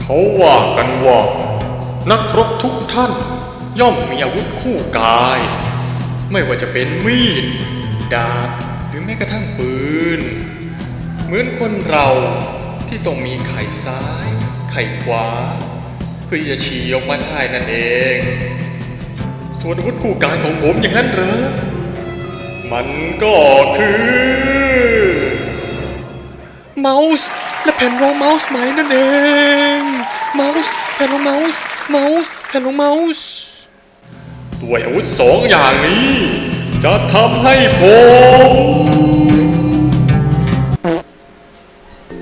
เขาว่ากันว่า นักรบทุกท่านย่อมมีอาวุธคู่กาย ไม่ว่าจะเป็นมีด ดาบหรือแม้กระทั่งปืน เหมือนคนเราที่ต้องมีไข่ซ้าย ไข่ขวา เพื่อจะฉี่ออกมาได้นั่นเอง ส่วนอาวุธคู่กายของผมอย่างนั้นเหรอ มันก็คือ เมาส์ และแผ่นรองเมาส์ไหมนั่นเองเมาส์แผ่นรองเมาส์เมาส์แผ่นรองเมาส์ด้วยอาวุธสองอย่างนี้ จะทำให้ผม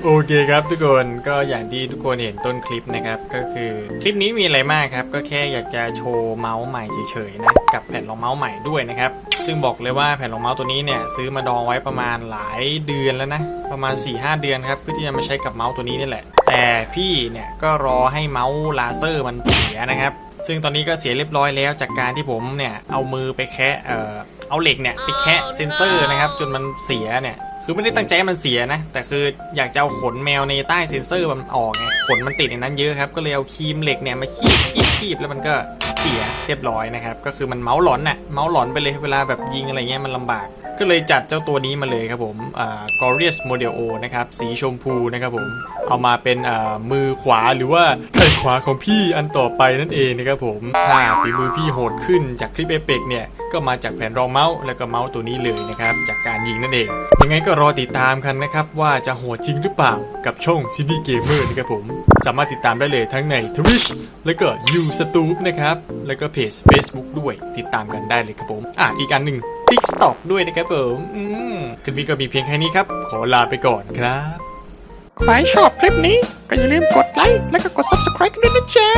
โอเคครับทุกคนก็อย่างที่ทุกคนเห็นต้นคลิปนะครับก็คือคลิปนี้มีอะไรมากครับ ก็แค่อยากจะโชว์เมาส์ใหม่เฉยๆนะกับแผ่นรองเมาส์ใหม่ด้วยนะครับ ซึ่งบอกเลยว่าแผ่นรองเมาส์ตัวนี้เนี่ยซื้อมาดองไว้ประมาณหลายเดือนแล้วนะ ประมาณ 4-5 เดือนครับเพื่อที่จะมาใช้กับเมาส์ตัวนี้นี่แหละ แต่พี่เนี่ยก็รอให้เมาส์ลาเซอร์มันเสียนะครับ ซึ่งตอนนี้ก็เสียเรียบร้อยแล้วจากการที่ผมเนี่ยเอามือไปแคะเอ่อเอาเหล็กเนี่ยไปแคะเซนเซอร์นะครับจนมันเสียเนี่ยคือไม่ได้ตั้งใจให้มันเสียนะ แต่คืออยากจะเอาขนแมวในใต้เซ็นเซอร์มันออกไงขนมันติดในนั้นเยอะครับก็เลยเอาครีมเหล็กเนี่ยมาคีบคีบคีบแล้วมันก็ เสียเรียบร้อยนะครับ ก็คือมันเมาส์หลอนน่ะเมาส์หลอนไปเลยเวลาแบบยิงอะไรเงี้ยมันลำบาก ก็เลยจัดเจ้าตัวนี้มาเลยครับผมอ่า Glorious Model O นะครับ สีชมพูนะครับผม เอามาเป็นอ่ามือขวาหรือว่าไข่ขวาของพี่อันต่อไปนั่นเองนะครับผมถ้าฝีมือพี่โหดขึ้นจากคลิปเอเปกเนี่ยก็มาจากแผ่นรองเมาส์แล้วก็เมาส์ตัวนี้เลยนะครับจากการยิงนั่นเองยังไงก็รอติดตามกันนะครับว่าจะโหดจริงหรือเปล่ากับช่อง CD Gamer นะครับผม สามารถติดตามได้เลยทั้งใน Twitch แล้วก็ YouTube นะครับ แล้วก็เพจ Facebook ด้วยติดตามกันได้เลยครับผม อะ อีกอันหนึ่ง TikTok ด้วยนะครับผมอืมคลิปนี้ก็มีเพียงแค่นี้ครับ ขอลาไปก่อนครับ ใครชอบคลิปนี้ก็อย่าลืมกดไลค์และก็กด subscribe กันด้วยนะจ๊ะ